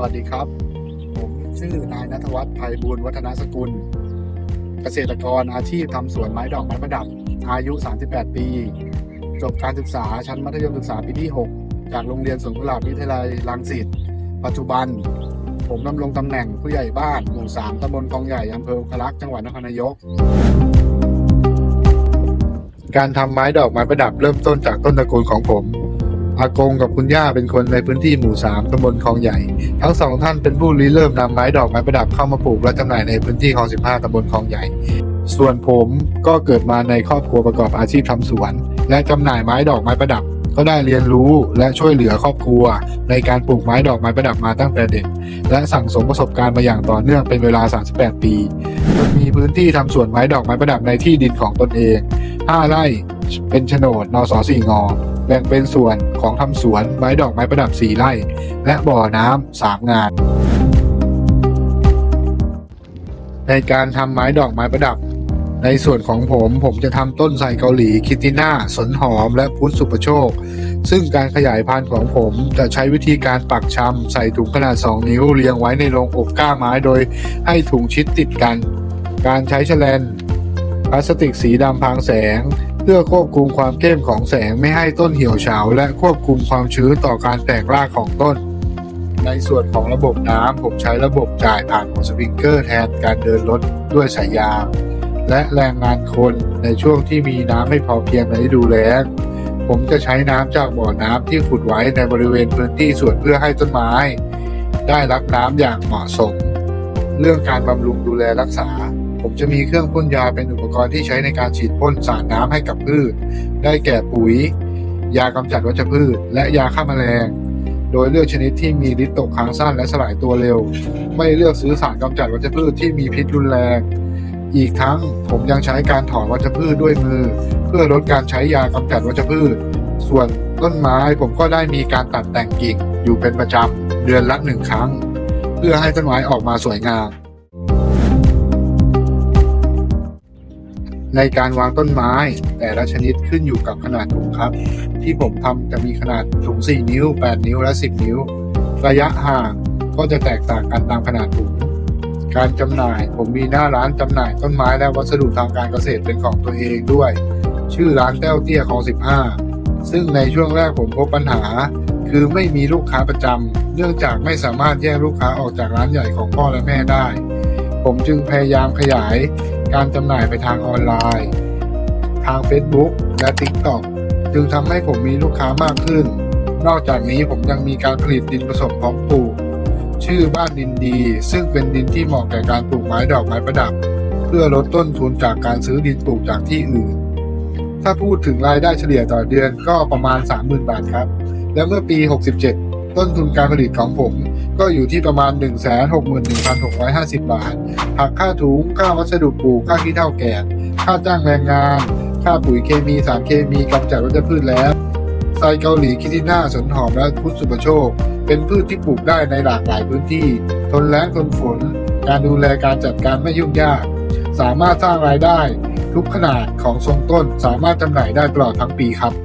วัสดีครับ ผมชื่อนายนัทวัฒน์ไพบูลย์วัฒนสกุล เกษตรกรอาชีพทำสวนไม้ดอกไม้ประดับ อายุ 38 ปี จบการศึกษาชั้นมัธยมศึกษาปีที่ 6 จากโรงเรียนสวนกุหลาบวิทยาลัยรังสิต ปัจจุบัน ผมดำรงตำแหน่งผู้ใหญ่บ้านหมู่3ตำบลคลองใหญ่อำเภอคลักจังหวัดนครนายก การทำไม้ดอกไม้ประดับเริ่มต้นจากต้นตระกูลของผม อากงกับคุณย่าเป็นคนในพื้นที่หมู่3ตำบลคลองใหญ่ ทั้งสองท่านเป็นผู้ริเริ่มนำไม้ดอกไม้ประดับเข้ามาปลูกและจำหน่ายในพื้นที่คลอง15ตำบลคลองใหญ่ ส่วนผมก็เกิดมาในครอบครัวประกอบอาชีพทำสวน และจำหน่ายไม้ดอกไม้ประดับก็ได้เรียนรู้และช่วยเหลือครอบครัว ในการปลูกไม้ดอกไม้ประดับมาตั้งแต่เด็ก และสั่งสมประสบการณ์มาอย่างต่อเนื่องเป็นเวลา 38 ปีจนมีพื้นที่ทำสวนไม้ดอกไม้ประดับในที่ดินของตนเอง 5 ไร่ เป็นโฉนดนสสี่งอ แบ่งเป็นส่วนของทำสวนไม้ดอกไม้ประดับ4ไร่ และบ่อน้ำสามงาน ในการทำไม้ดอกไม้ประดับ ในส่วนของผมผมจะทำต้นไทรเกาหลีคิติน่าสนหอม และพุทธสุปโชค ซึ่งการขยายพันธุ์ของผมจะใช้วิธีการปักชำใส่ถุงขนาด 2 นิ้วเรียงไว้ในโรงอบก้าไม้โดยให้ถุงชิดติดกัน การใช้แฉลนพลาสติกสีดำพรางแสง เพื่อควบคุมความเข้มของแสงไม่ให้ต้นเหี่ยวเฉาและควบคุมความชื้นต่อการแตกรากของต้น ในส่วนของระบบน้ำผมใช้ระบบจ่ายผ่านหัวสปริงเกอร์แทนการเดินรถด้วยสายยางและแรงงานคนในช่วงที่มีน้ำไม่พอเพียงในฤดูแล้งผมจะใช้น้ำจากบ่อน้ำที่ขุดไว้ในบริเวณพื้นที่สวนเพื่อให้ต้นไม้ ได้รับน้ำอย่างเหมาะสม เรื่องการบำรุงดูแลรักษา ผมจะมีเครื่องพ่นยาเป็นอุปกรณ์ที่ใช้ในการฉีดพ่นสารน้ำให้กับพืช ได้แก่ปุ๋ย ยากำจัดวัชพืช และยาฆ่าแมลง โดยเลือกชนิดที่มีฤทธิ์ตกค้างสั้นและสลายตัวเร็ว ไม่เลือกซื้อสารกำจัดวัชพืชที่มีพิษรุนแรง อีกทั้งผมยังใช้การถอนวัชพืชด้วยมือ เพื่อลดการใช้ยากำจัดวัชพืช ส่วนต้นไม้ผมก็ได้มีการตัดแต่งกิ่งอยู่เป็นประจำเดือนละหนึ่งครั้ง เพื่อให้ต้นไม้ออกมาสวยงาม ในการวางต้นไม้ แต่ละชนิดขึ้นอยู่กับขนาดถุงครับ ที่ผมทำจะมีขนาดถุง 4 นิ้ว 8 นิ้วและ 10 นิ้ว ระยะห่างก็จะแตกต่างกันตามขนาดถุง การจำหน่ายผมมีหน้าร้านจำหน่ายต้นไม้และวัสดุทางการเกษตรเป็นของตัวเองด้วย ชื่อร้านแต้วเตี้ยของ 15 ซึ่งในช่วงแรกผมพบปัญหา คือไม่มีลูกค้าประจำเนื่องจากไม่สามารถแยกลูกค้าออกจากร้านใหญ่ของพ่อและแม่ได้ ผมจึงพยายามขยาย การจำหน่ายไปทางออนไลน์ ทาง Facebook และ TikTok จึงทำให้ผมมีลูกค้ามากขึ้น นอกจากนี้ผมยังมีการผลิตดินผสมพร้อมปลูก ชื่อบ้านดินดี ซึ่งเป็นดินที่เหมาะแก่การปลูกไม้ดอกไม้ประดับ เพื่อลดต้นทุนจากการซื้อดินปลูกจากที่อื่น ถ้าพูดถึงรายได้เฉลี่ยต่อเดือนก็ประมาณ 30,000 บาทครับ และเมื่อปี 67 ต้นทุนการผลิตของผม ก็อยู่ที่ประมาณ 161,650 บาท หักค่าถุง ค่าวัสดุปลูก ค่าขี้เถ้าแก่ค่าจ้างแรงงาน ค่าปุ๋ยเคมี สารเคมีกำจัดวัชพืชแล้วไซเกาหลีคิติน่าสนหอมและพุทธสุปโชค เป็นพืชที่ปลูกได้ในหลากหลายพื้นที่ ทนแล้งทนฝน การดูแลการจัดการไม่ยุ่งยาก สามารถสร้างรายได้ ทุกขนาดของทรงต้นสามารถจำหน่ายได้ตลอดทั้งปีครับ